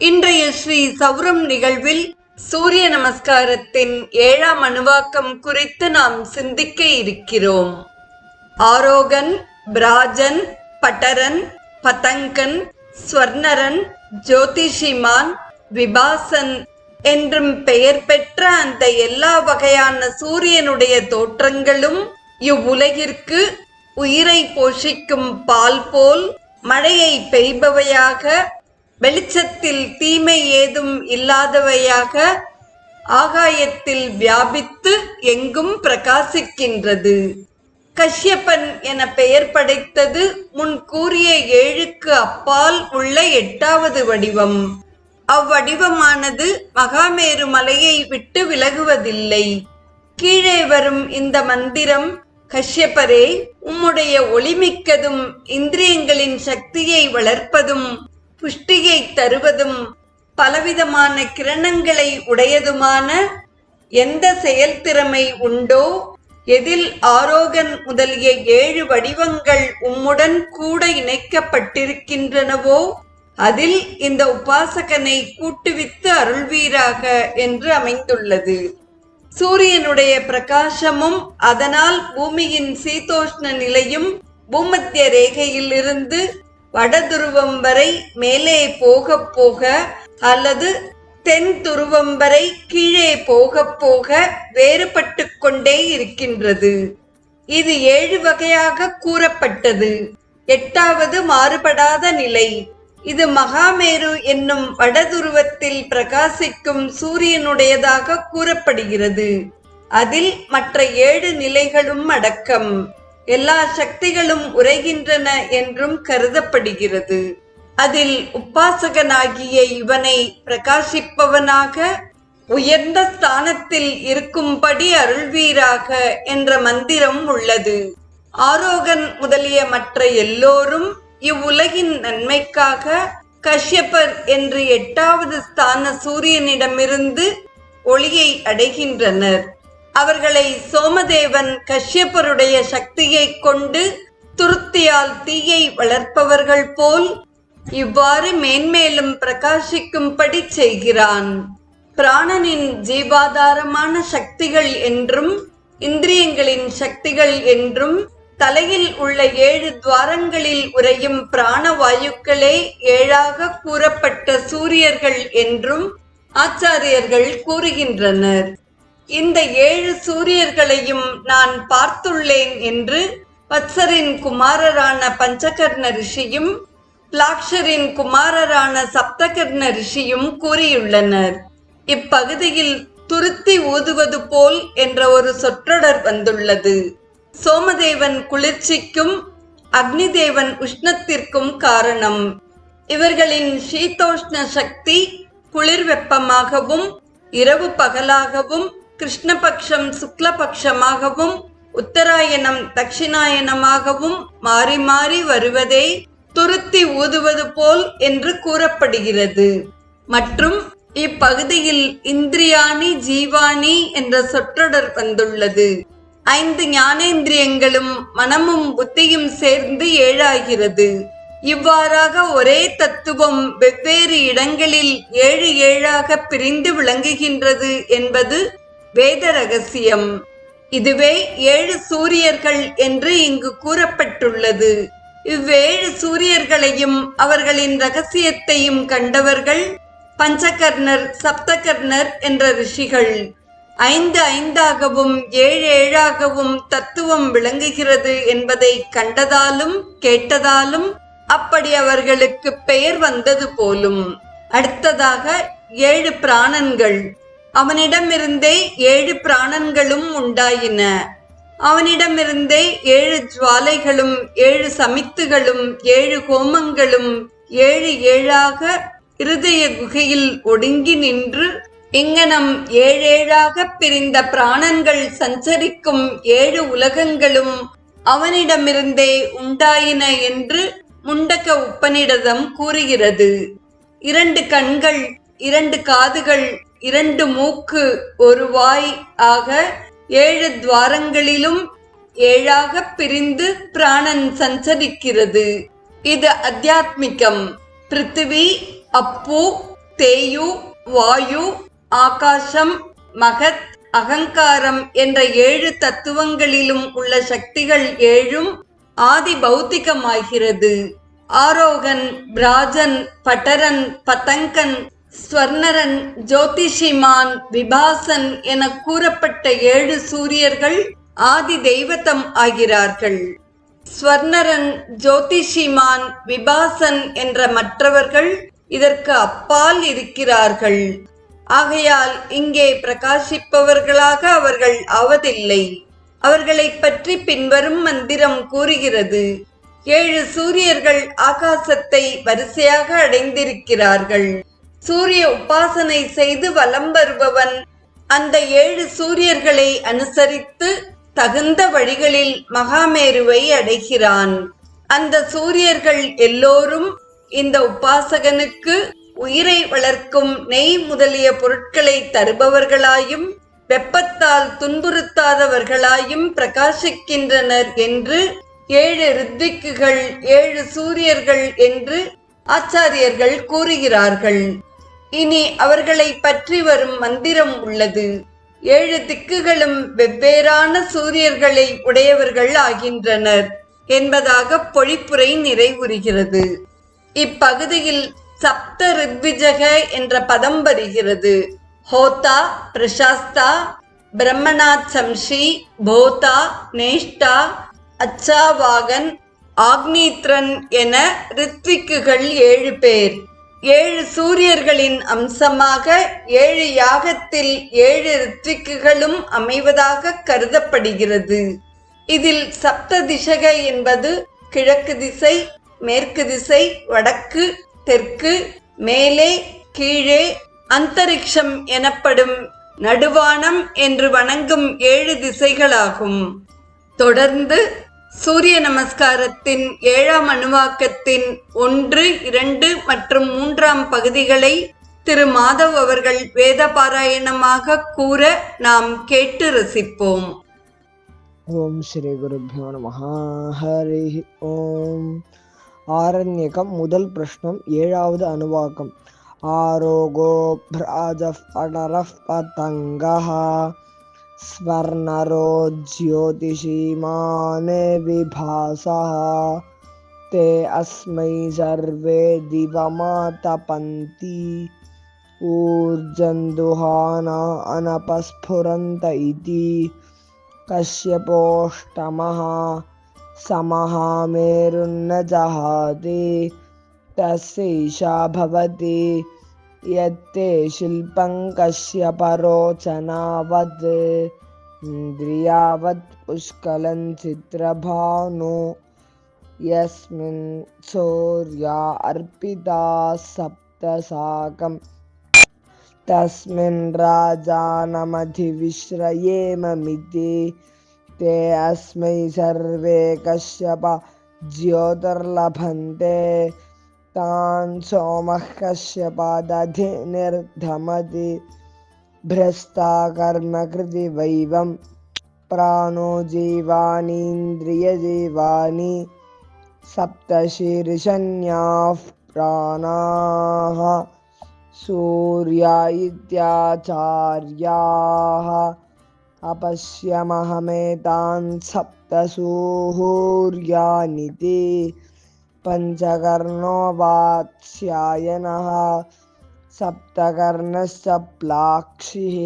இன்றைய ஸ்ரீ சௌரம் நிகழ்வில் சூரிய நமஸ்காரத்தின் ஏழாம் அணுவாக்கம் குறித்து நாம் சிந்திக்க இருக்கிறோம். ஆரோகன் பிராஜன் பட்டரன் பதங்கன் ஸ்வர்ணரன் ஜோதிஷிமான் விபாசன் என்றும் பெயர் பெற்ற அந்த எல்லா வகையான சூரியனுடைய தோற்றங்களும் இவ்வுலகிற்கு உயிரை போஷிக்கும் பால் போல் மழையை பெய்பவையாக வெளிச்சத்தில் தீமை ஏதும் இல்லாதவையாக ஆகாயத்தில் வியாபித்து எங்கும் பிரகாசிக்கின்றது. கஷ்யப்பன் என பெயர் படைத்தது முன் கூறிய ஏழுக்கு அப்பால் உள்ள எட்டாவது வடிவம். அவ்வடிவமானது மகாமேரு மலையை விட்டு விலகுவதில்லை. கீழே வரும் இந்த மந்திரம் கஷ்யப்பரே உம்முடைய ஒளிமிக்கதும் இந்திரியங்களின் சக்தியை வளர்ப்பதும் புஷ்டியை தருவதும் பலவிதமான கிரணங்களை உடையதுமான எந்த செயல்திறமை உண்டோ எதில் ஆரோகன் முதலிய ஏழு வடிவங்கள் உம்முடன் கூட இணைக்கப்பட்டிருக்கின்றனவோ அதில் இந்த உபாசகனை கூட்டுவித்து அருள்வீராக என்று அமைந்துள்ளது. சூரியனுடைய பிரகாசமும் அதனால் பூமியின் சீதோஷ்ண நிலையும் பூமத்திய ரேகையில் இருந்து வடதுருவம் வரை மேலே போக போக அல்லது தென் துருவம் வரை கீழே போக போக வேறுபட்டு கொண்டே இருக்கின்றது. இது ஏழு வகையாக கூறப்பட்டது. எட்டாவது மாறுபடாத நிலை. இது மகாமேரு என்னும் வடதுருவத்தில் பிரகாசிக்கும் சூரியனுடையதாக கூறப்படுகிறது. அதில் மற்ற ஏழு நிலைகளும் அடக்கம். எல்லா சக்திகளும் உரைகின்றன என்றும் கருதப்படுகிறது. அதில் உப்பாசகனாகிய இவனை பிரகாசிப்பவனாக உயர்ந்த ஸ்தானத்தில் இருக்கும்படி அருள்வீராக என்ற மந்திரம் உள்ளது. ஆரோகன் முதலிய மற்ற எல்லோரும் இவ்வுலகின் நன்மைக்காக கஷ்யப்பர் என்று எட்டாவது ஸ்தான சூரியனிடமிருந்து ஒளியை அடைகின்றனர். அவர்களை சோமதேவன் கஷ்யப்பருடைய சக்தியை கொண்டு துருத்தியால் தீயை வளர்ப்பவர்கள் போல் இவ்வாறு மேன்மேலும் பிரகாசிக்கும்படி செய்கிறான். பிராணனின் ஜீவாதாரமான சக்திகள் என்றும் இந்திரியங்களின் சக்திகள் என்றும் தலையில் உள்ள ஏழு துவாரங்களில் உறையும் பிராணவாயுக்களே ஏழாக கூறப்பட்ட சூரியர்கள் என்றும் ஆச்சாரியர்கள் கூறுகின்றனர். இந்த ஏழு சூரியர்களையும் நான் பார்த்துள்ளேன் என்று வத்சரின் குமாரரான பஞ்சகர்ண ரிஷியும் பிளாக்ஷரின் குமாரரான சப்தகர்ண ரிஷியும் கூறியுள்ளனர். இப்பகுதியில் துருத்தி ஊதுவது போல் என்ற ஒரு சொற்றொடர் வந்துள்ளது. சோமதேவன் குளிர்ச்சிக்கும் அக்னிதேவன் உஷ்ணத்திற்கும் காரணம். இவர்களின் சீதோஷ்ண சக்தி குளிர் வெப்பமாகவும் இரவு பகலாகவும் கிருஷ்ணபக்ஷம் சுக்லபக்ஷமாகவும் உத்தராயணம் தட்சிணாயனமாகவும் மாறி மாறி வருவதை துருத்தி ஊதுவது போல் என்று கூறப்படுகிறது. மற்றும் இப்பகுதியில் இந்திரியாணி ஜீவாணி என்ற சொற்றொடர் வந்துள்ளது. ஐந்து ஞானேந்திரியங்களும் மனமும் புத்தியும் சேர்ந்து ஏழாகிறது. இவ்வாறாக ஒரே தத்துவம் வெவ்வேறு இடங்களில் ஏழு ஏழாக பிரிந்து விளங்குகின்றது என்பது வேத ரகசியம். இதுவே ஏழு சூரியர்கள் என்று இங்கு கூறப்பட்டுள்ளது. இவ்வேழு சூரியர்களையும் அவர்களின் ரகசியத்தையும் கண்டவர்கள் பஞ்சகர்ணர் சப்தகர்ணர் என்ற ரிஷிகள். ஐந்து ஐந்தாகவும் ஏழு ஏழாகவும் தத்துவம் விளங்குகிறது என்பதை கண்டதாலும் கேட்டதாலும் அப்படி அவர்களுக்கு பெயர் வந்தது போலும். அடுத்ததாக ஏழு பிராணன்கள். அவனிடமிருந்தே ஏழு பிராணன்களும் உண்டாயின. அவனிடமிருந்தே ஏழு ஜுவாலைகளும் ஏழு சமித்துகளும் ஏழு ஹோமங்களும் ஏழு ஏழாக இருதய குகையில் ஒடுங்கி நின்று இங்கனம் ஏழேழாக பிரிந்த பிராணன்கள் சஞ்சரிக்கும் ஏழு உலகங்களும் அவனிடமிருந்தே உண்டாயின என்று முண்டக்க உப்பனிடதம் கூறுகிறது. இரண்டு கண்கள் இரண்டு காதுகள் இரண்டு மூக்கு ஒரு வாய் ஆக ஏழு துவாரங்களிலும் ஏழாகப் பிரிந்து பிராணன் சஞ்சரிக்கிறது. இது அத்தியாத்மிகம். பிருத்திவி அப்பு தேயு வாயு ஆகாசம் மகத் அகங்காரம் என்ற ஏழு தத்துவங்களிலும் உள்ள சக்திகள் ஏழும் ஆதி பௌத்திகமாகிறது. ஆரோகன் பிராஜன் பட்டரன் பதங்கன் ஸ்வர்ணரன் ஜோதிஷிமான் விபாசன் என கூறப்பட்ட ஏழு சூரியர்கள் ஆதி தெய்வத்தம் ஆகிறார்கள். ஸ்வர்ணரன் ஜோதிஷிமான் விபாசன் என்ற மற்றவர்கள் இதற்கு அப்பால் இருக்கிறார்கள். ஆகையால் இங்கே பிரகாசிப்பவர்களாக அவர்கள் ஆவதில்லை. அவர்களைப் பற்றி பின்வரும் மந்திரம் கூறுகிறது. ஏழு சூரியர்கள் ஆகாசத்தை வரிசையாக அடைந்திருக்கிறார்கள். சூரிய உபாசனை செய்து வலம் வருபவன். அந்த ஏழு சூரியர்களை அனுசரித்து தகுந்த வழிகளில் மகாமேருவை அடைகிறான். அந்த சூரியர்கள் எல்லோரும் இந்த உபாசகனுக்கு உயிரை வளர்க்கும் நெய் முதலிய பொருட்களை தருபவர்களாயும் வெப்பத்தால் துன்புறுத்தாதவர்களாயும் பிரகாசிக்கின்றனர் என்று ஏழு ரித்திக்குகள் ஏழு சூரியர்கள் என்று ஆச்சாரியர்கள் கூறுகிறார்கள். இனி அவர்களை பற்றி வரும் மந்திரம் உள்ளது. ஏழு திக்குகளும் வெவ்வேறான சூரியர்களை உடையவர்கள் ஆகின்றனர் என்பதாக பொழிப்புரை நிறைவுறுகிறது. இப்பகுதியில் சப்த ரித்விஜக என்ற பதம் வருகிறது. ஹோதா பிரசாஸ்தா பிரம்மநாத் சம்ஷி போதா நேஷ்டா அச்சாவாகன் ஆக்னீத்ரன் என ரித்விக்குகள் ஏழு பேர். ஏழு சூரியர்களின் அம்சமாக ஏழு யாகத்தில் ஏழு ரித்விக்குகளும் அமைவதாக கருதப்படுகிறது. இதில் சப்த என்பது கிழக்கு திசை மேற்கு திசை வடக்கு தெற்கு மேலே கீழே அந்தரிக்ஷம் எனப்படும் நடுவானம் என்று வணங்கும் ஏழு திசைகளாகும். தொடர்ந்து சூரிய நமஸ்காரத்தின் ஏழாம் அணுவாக்கத்தின் ஒன்று இரண்டு மற்றும் மூன்றாம் பகுதிகளை திரு மாதவ் அவர்கள் வேத பாராயணமாக கூற நாம் கேட்டு ரசிப்போம். ஓம் ஸ்ரீ குருபியோ நம ஹரி ஓம். ஆரண்யகம் முதல் பிரஷ்னம் ஏழாவது அணுவாக்கம். ஆரோகோ பிராஜ படரः பதங்கः स्वर्णरो ज्योतिषीमान् विभासः। ते अस्मै सर्वे दिवमातपन्ति। ऊर्जन्दुहाना अनपस्फुरन्त इति। कश्यपोष्टमः समः मेरुन्न जहाति तस्यैषा भवति। यत्ते शिल्पं कश्यपरोचनावत् इन्द्रियावत् पुष्कलं चित्रभानु। यस्मिन् सूर्या अर्पिता सप्तसाकम्। तस्मिन् राजानमधिविश्रयेममिति ते अस्मै सर्वे कश्यप ज्योतिर्लभन्ते। तान् सोमः कश्यपादधिनिर्धमति भ्रष्टा कर्मकृति वैवं प्राणो जीवानीन्द्रियजीवानि सप्तशीर्षण्याः प्राणाः सूर्या इत्याचार्याः अपश्यमहमेतान् सप्तसूर्यानिति पञ्चकर्णो वात्स्यायनः सप्तकर्णश्च प्लाक्षिः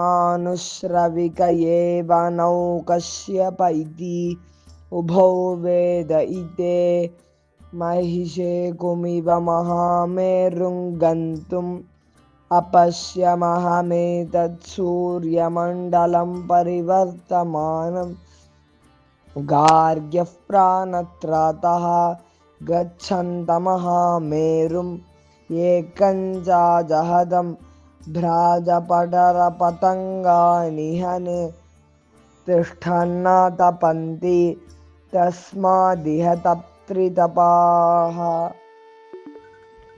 आनुश्रविक एव नौ कश्यप इति उभौ वेद इते महिषे कुमिव महामेरुं गन्तुम् अपश्यमहमेतत्सूर्यमण्डलं परिवर्तमानम् गार्ग्यः प्राणत्रातः गच्छन्तमः मेरुं एकञ्चाजहदं भ्राजपटरपतङ्गानिहन् तिष्ठन्ना तपन्ति तस्मादिह तप्त्रितपाः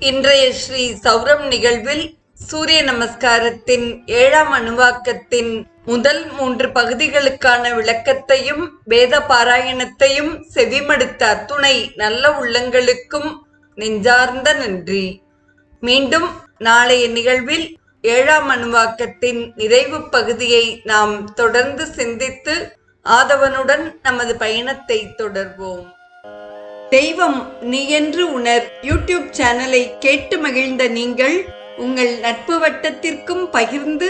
இன்றைய ஸ்ரீ சௌரம் நிகழ்வில் சூரிய நமஸ்காரத்தின் ஏழாம் அணுவாக்கத்தின் முதல் மூன்று பகுதிகளுக்கான விளக்கத்தையும் வேத பாராயணத்தையும் செவிமடுத்த அத்துணை நல்ல உள்ளங்களுக்கும் நெஞ்சார்ந்த நன்றி. மீண்டும் நாளைய நிகழ்வில் ஏழாம் அணுவாக்கத்தின் நிறைவு பகுதியை நாம் தொடர்ந்து சிந்தித்து ஆதவனுடன் நமது பயணத்தை தொடர்வோம். தெய்வம் நீ என்று உணர் யூடியூப் சேனலை கேட்டு மகிழ்ந்த நீங்கள் உங்கள் நட்பு வட்டத்திற்கும் பகிர்ந்து